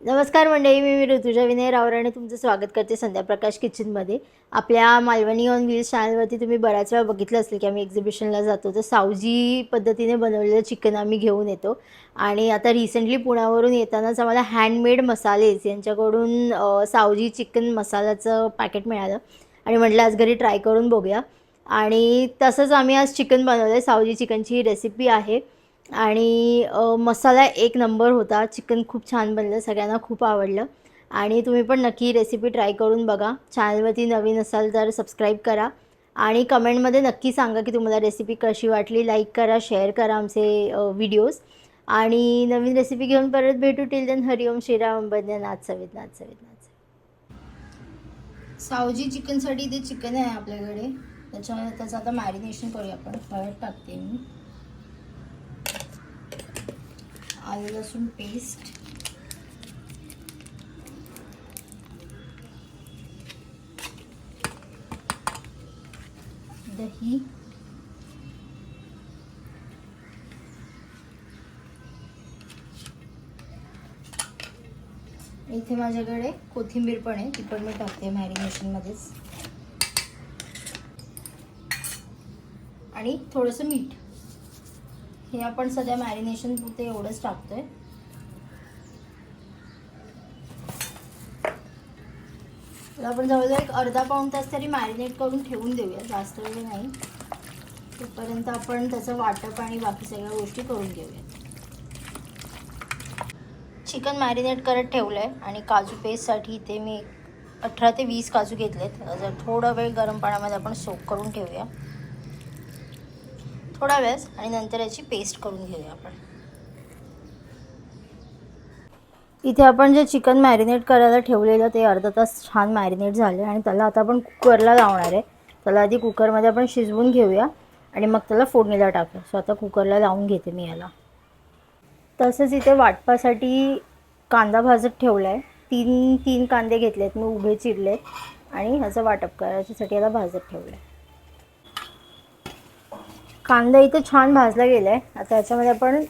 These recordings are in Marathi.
नमस्कार मंडळी मी मी ऋतुजा विनय रावर आणि तुमचं स्वागत करते संध्याप्रकाश किचनमध्ये. आपल्या मालवणी ऑन व्हील्स चॅनलवरती तुम्ही बऱ्याच वेळा बघितलं असेल की आम्ही एक्झिबिशनला जातो. तर सावजी पद्धतीने बनवलेलं चिकन आम्ही घेऊन येतो. आणि आता रिसेंटली पुण्यावरून येतानाच आम्हाला हँडमेड मसालेज यांच्याकडून सावजी चिकन मसाल्याचं पॅकेट मिळालं. आणि म्हटलं आज घरी ट्राय करून बघूया. आणि तसंच आम्ही आज चिकन बनवलं आहे सावजी चिकनची रेसिपी आहे. आणि मसाला एक नंबर होता. चिकन खूप छान बनलं सगळ्यांना खूप आवडलं. आणि तुम्ही पण नक्की रेसिपी ट्राय करून बघा. चॅनलवरती नवीन असाल तर सबस्क्राईब करा. आणि कमेंटमध्ये नक्की सांगा की तुम्हाला रेसिपी कशी वाटली. लाईक करा शेअर करा आमचे व्हिडिओज आणि नवीन रेसिपी घेऊन परत भेटू. टिल देन हरिओम श्रीराम बंदे नाच सवित नाथ सवित नाथ सावजी चिकनसाठी ते चिकन आहे आपल्याकडे. त्याच्यामध्ये त्याचं आता मॅरिनेशन करूया आपण. हळद टाकते मी. आलं लसूण पेस्ट दही. इथे माझ्याकडे कोथिंबीर पण आहे ती पण मी टाकते मॅरिनेशनमध्येच आणि थोडंसं मीठ. हे आपण सध्या मॅरिनेशन पुरते एवढंच टाकतोय. तर आपण जवळजवळ एक अर्धा पाऊण तास तरी मॅरिनेट करून ठेवून देऊया जास्त वेळ नाही. तोपर्यंत आपण त्याचं वाटप आणि बाकी सगळ्या गोष्टी करून घेऊया. चिकन मॅरिनेट करत ठेवलं आहे आणि काजू पेस्टसाठी इथे मी अठरा ते वीस काजू घेतलेत. जर थोडा वेळ गरम पाण्यामध्ये आपण सोक करून ठेवूया. थोडा वेळच आणि नंतर याची पेस्ट करून घेऊया आपण. इथे आपण जे चिकन मॅरिनेट करायला ठेवलेलं ते अर्धा तास छान मॅरिनेट झाले आणि त्याला आता आपण कुकरला लावणार आहे. त्याला आधी कुकरमध्ये आपण शिजवून घेऊया आणि मग त्याला फोडणीला टाकूया सो आता कुकरला लावून घेते मी याला. तसंच इथे वाटपासाठी कांदा भाजत ठेवला आहे तीन तीन कांदे घेतलेत. मी उभे चिरलेत आणि ह्याचं वाटप करायच्यासाठी याला भाजत ठेवलं आहे कांदा इथे छान भाजला गेला. आहे आता याच्यामध्ये आपण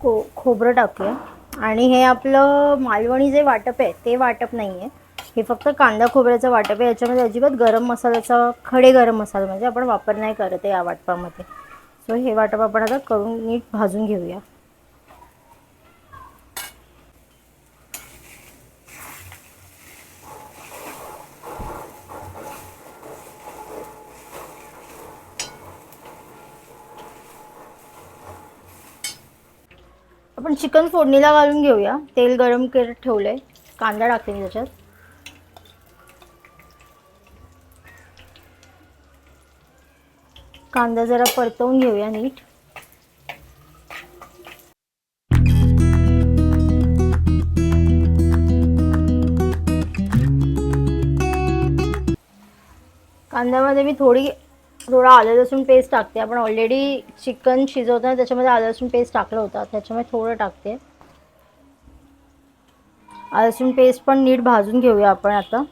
को खोबरं टाकूया. आणि हे आपलं मालवणी जे वाटप आहे ते वाटप नाही आहे हे फक्त कांदा खोबऱ्याचं वाटप आहे. याच्यामध्ये अजिबात गरम मसाल्याचा खडे गरम मसाला म्हणजे आपण वापर नाही करत आहे या वाटपामध्ये. सो हे वाटप आपण आता करून नीट भाजून घेऊया. आपण चिकन फोडणीला घालून घेऊया. तेल गरम करत ठेवलं आहे कांदा टाकते मी त्याच्यात. कांदा जरा परतवून घेऊया नीट. कांद्यामध्ये मी थोडी थोडा आलं लसूण पेस्ट टाकते. आपण ऑलरेडी चिकन शिजवताना त्याच्यामध्ये आलं लसूण पेस्ट टाकलं होतं. त्याच्यामुळे थोडं टाकते. आलं लसूण पेस्ट पण नीट भाजून घेऊया आपण आता.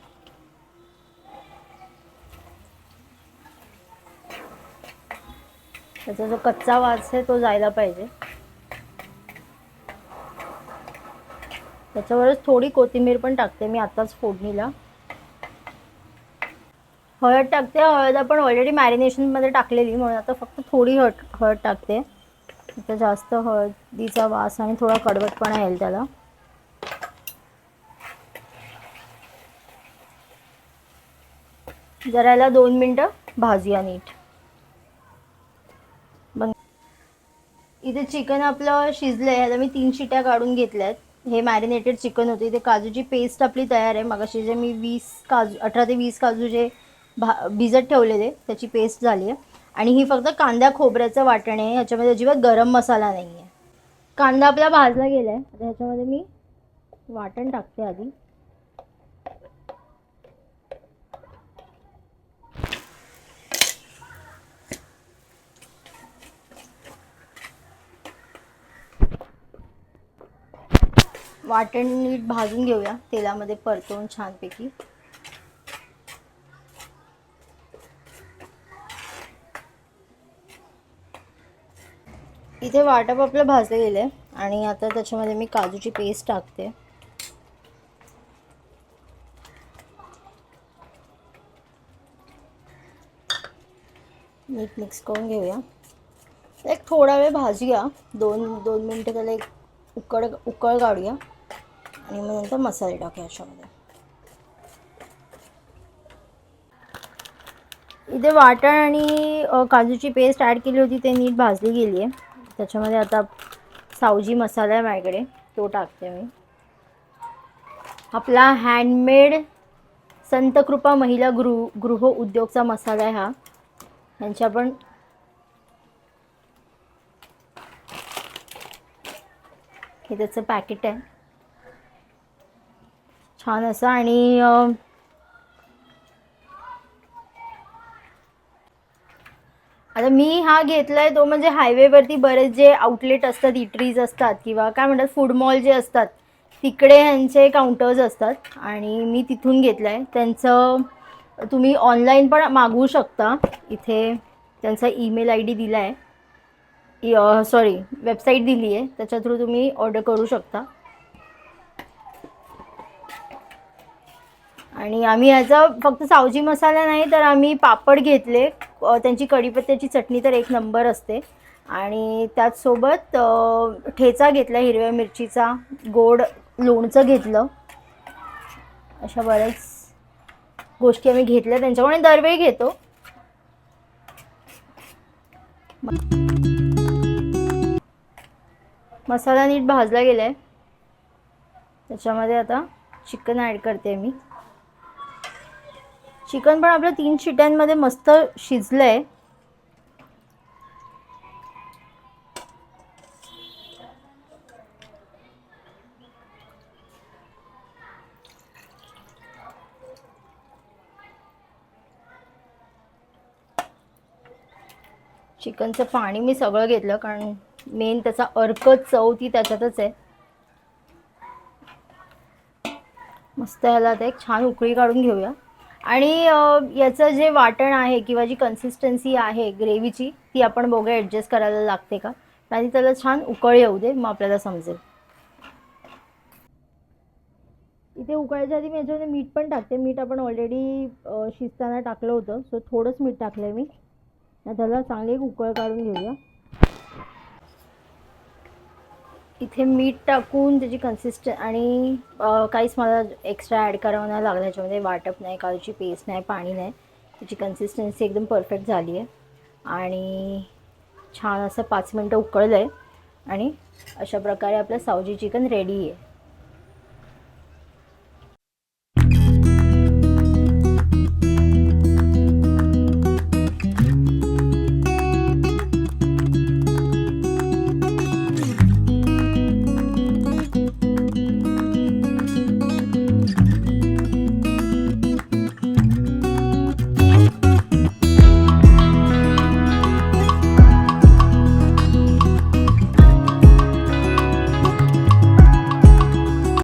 त्याचा जो कच्चा वास आहे तो जायला पाहिजे. त्याच्यावरच थोडी कोथिंबीर पण टाकते मी आताच फोडणीला. हळद टाकते. हळद आपण ऑलरेडी मॅरिनेशनमध्ये टाकलेली म्हणून आता फक्त थोडी हळद हळद टाकते. तर जास्त हळदीचा वास आणि थोडा कडवटपणा येईल त्याला. जरा याला दोन मिनटं भाजूया नीट. बघ. इथे चिकन आपलं शिजलं आहे आता मी तीन शिट्या काढून घेतल्या आहेत हे मॅरिनेटेड चिकन होते. इथे काजूची पेस्ट आपली तयार आहे. मगाशी जे मी वीस काजू अठरा ते वीस काजू जे भा भिजत ठेवलेले त्याची पेस्ट झाली आहे. आणि ही फक्त कांदा खोबऱ्याचं वाटण आहे ह्याच्यामध्ये अजिबात गरम मसाला नाही आहे कांदा आपला भाजला गेला आहे आता ह्याच्यामध्ये मी वाटण टाकते आधी. वाटण नीट भाजून घेऊया तेलामध्ये परतवून छानपैकी. इथे वाटप आपलं भाजलं गेलं आहे आणि आता त्याच्यामध्ये मी काजूची पेस्ट टाकते. मीठ मिक्स करून घेऊया. एक थोडा वेळ भाजूया. दोन दोन मिनटं त्याला एक उकळ उकळ काढूया. आणि मग नंतर मसाले टाकूया याच्यामध्ये. इथे वाटण आणि काजूची पेस्ट ॲड केली होती ते नीट भाजली गेली आहे त्याच्यामध्ये आता सावजी मसाला आहे माझ्याकडे. तो टाकते मी. आपला हँडमेड संतकृपा महिला गृह गृह उद्योगचा मसाला आहे हा. ह्यांच्या पण हे त्याचं पॅकेट आहे. छान असं आणि आता मी हा घेतलाय तो म्हणजे हायवेवरती बरेच जे आउटलेट असतात इटरीज असतात किंवा काय म्हणतात फूड मॉल जे असतात तिकडे ह्यांचे काउंटर्स असतात आणि मी तिथून घेतलं आहे त्यांचं तुम्ही ऑनलाईन पण मागवू शकता. इथे त्यांचा ईमेल आय डी दिला आहे सॉरी वेबसाईट दिली आहे. त्याच्या थ्रू तुम्ही ऑर्डर करू शकता. आणि आम्ही ह्याचा फक्त सावजी मसाला नाही तर आम्ही पापड घेतले. त्यांची कढीपत्त्याची चटणी तर एक नंबर असते. आणि त्याचसोबत ठेचा घेतला हिरव्या मिरचीचा गोड लोणचं घेतलं. अशा बऱ्याच गोष्टी आम्ही घेतल्या त्यांच्याकडून दरवेळी घेतो. मसाला नीट भाजला गेला आहे त्याच्यामध्ये आता चिकन ॲड करते मी. चिकन पण आपलं तीन शिट्यांमध्ये मस्त शिजलं आहे चिकनचं पाणी मी सगळं घेतलं कारण मेन त्याचा अर्क चव ती त्याच्यातच आहे. मस्त ह्याला आता एक छान उकळी काढून घेऊया. आणि याचं जे वाटण आहे किंवा जी कन्सिस्टन्सी आहे ग्रेव्हीची ती आपण बघूया ॲडजस्ट करायला लागते का? आणि त्याला छान उकळ येऊ दे मग आपल्याला समजेल. इथे उकळायच्या आधी मी याच्यामध्ये मीठ पण टाकते. मीठ आपण ऑलरेडी शिजताना टाकलं होतं. सो थोडंच मीठ टाकलं आहे मी त्याला चांगली एक उकळ काढून घेऊया. इथे मीठ टाकून त्याची कन्सिस्ट आणि काहीच मला एक्स्ट्रा ॲड करावं नाही लागलं. ह्याच्यामध्ये वाटप नाही काजूची पेस्ट नाही पाणी नाही. त्याची कन्सिस्टन्सी एकदम परफेक्ट झाली आहे आणि छान असं पाच मिनटं उकळलं आहे आणि अशा प्रकारे आपलं सावजी चिकन रेडी आहे.